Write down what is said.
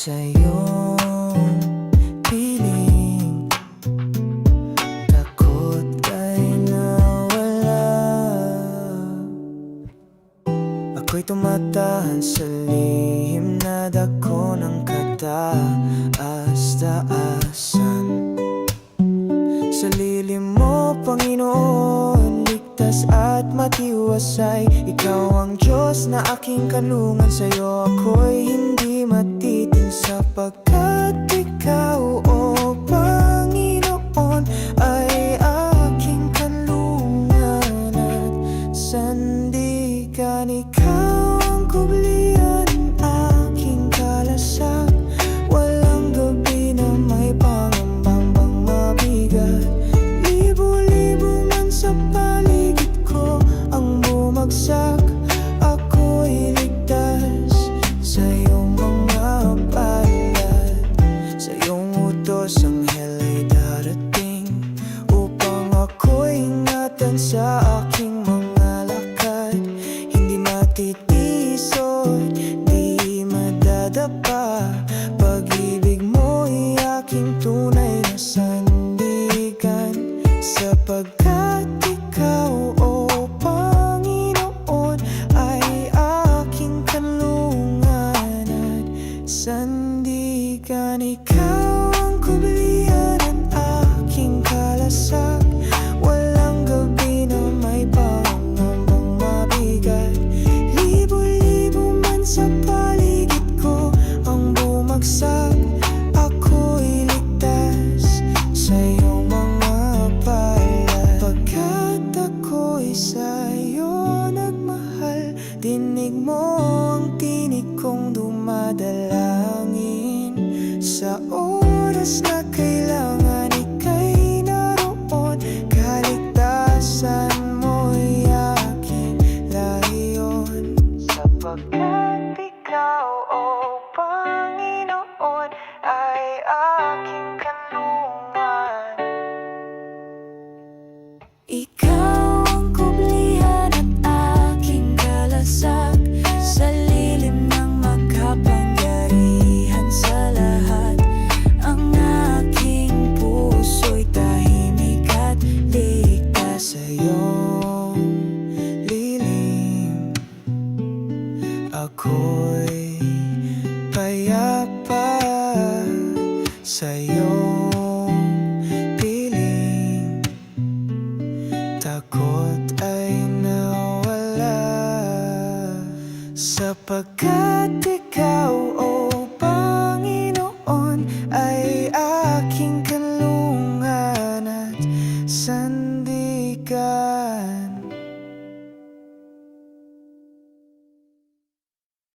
sa'yo. Piling Takot ay nawala. Ako'y tumatahan sa lihim na dako ng kataas-taasan. Sa lilim mo, Panginoon, ligtas at matiwasay. Ikaw ang Diyos na aking kalungan. Sa'yo ako'y hindi matitin sapagkat ikaw, o Panginoon, ay aking kalungan at sandigan. Ikaw ang kublian, ingatan sa aking mga lakad. Hindi matitisod, di madadapa Sa oras na kailangan ika'y naroon. Kaligtasan mo'y aking layon. Sapagkat ikaw, o Panginoon, ay aking kanlungan ikaw ang kublihan ako'y payapa sa iyong piling Takot ay nawala. Sapagkat ikaw o oh Panginoon ay aking kalungan at sandigan